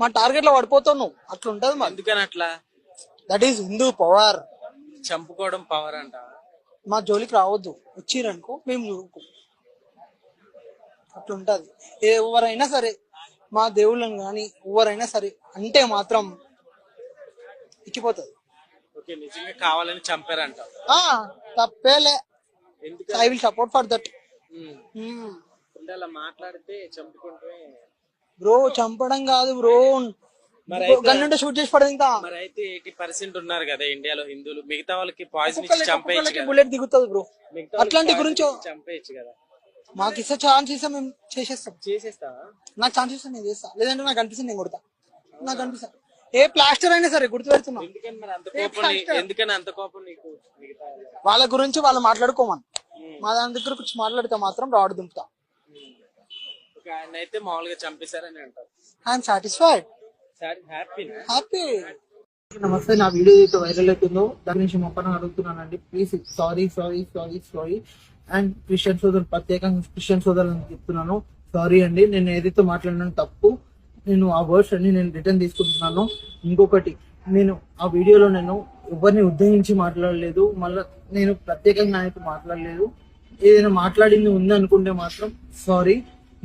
మా టార్గెట్లో పడిపోతావు నువ్వు. అట్లా ఉంటది మరి. ఎందుకని అట్లా? దట్ ఈస్ హిందూ పవర్ చంపుకోవడం పవర్ అంట మా జోలికి రావద్దు. వచ్చిరనుకో మేము చూడుకో అట్లా ఉంటది ఎవరైనా సరే మా దేవుళ్ళని కానీ ఎవరైనా సరే అంటే మాత్రం ఇచ్చిపోతుంది ఓకే నిజంగా కావాలని చంపారంట ఆ తప్పేలే. ఎందుకు I will support for that అలా మాట్లాడితే చంపుకుంటే బ్రో చంపడం కాదు బ్రో. గన్నుంటే షూట్ చేసి పడదు ఇంకా. మరి అయితే ఎయిటీ పర్సెంట్ ఉన్నారు కదా ఇండియాలో హిందువులు. మిగతా వాళ్ళకి పాయిజన్ ఇచ్చి చంపేయచ్చు కదా. బుల్లెట్ దిగుతుంది బ్రో. మిగతా వాళ్ళకి అట్లాంటి poison గురించి. ఇచ్చి చంపేయచ్చు కదా. మాకు ఇస్తే ఛాన్స్ ఇస్తే మేము చేసేస్తాం. చేసేస్తావా? నాకు ఛాన్స్ ఇస్తే నేను చేస్తా. లేదంటే నాకు అనిపిస్తుంది నేను కొడతా. నాకు అనిపిస్తా ఏ ప్లాస్టర్ అయినా సరే గుర్తు పెడుతున్నా ఎందుకని మరి అంత కోపం నీ- ఎందుకని అంత కోపం నీకు? మిగతా వాళ్ళకి? వాళ్ళ గురించి వాళ్ళు మాట్లాడుకోమని. మా దాని దగ్గర వచ్చి మాట్లాడితే మాత్రం రాడు దింపుతా. ఒక ఆయన అయితే మామూలుగా చంపేశారని అంటారు. ఐఎమ్ సాటిస్ఫైడ్ సారీ హ్యాపీనా హ్యాపీ నమస్తే నా వీడియో అయితే వైరల్ అవుతుందో దాని నుంచి మొక్కన అడుగుతున్నానండి. Please sorry sorry sorry sorry and Christian సోదరులు ప్రత్యేకంగా క్రిస్టియన్ సోదరులను చెప్తున్నాను. సారీ అండి నేను ఏదైతే మాట్లాడినా తప్పు నేను ఆ వర్డ్స్ అన్ని నేను రిటర్న్ తీసుకుంటున్నాను. ఇంకొకటి నేను ఆ వీడియోలో నేను ఎవరిని ఉద్దేశించి మాట్లాడలేదు మళ్ళీ నేను ప్రత్యేకంగా అయితే మాట్లాడలేదు. ఏదైనా మాట్లాడింది ఉంది అనుకుంటే మాత్రం సారీ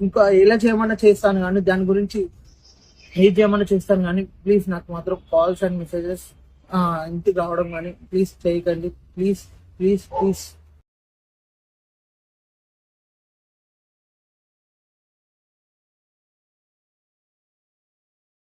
ఇంకా ఎలా చేయమన్నా చేస్తాను కానీ దాని గురించి ఏది చేయమన్నా చేస్తాను కానీ ప్లీజ్ నాకు మాత్రం కాల్స్ అండ్ మెసేజెస్ ఇంటికి రావడం కానీ ప్లీజ్ చేయకండి. Please please please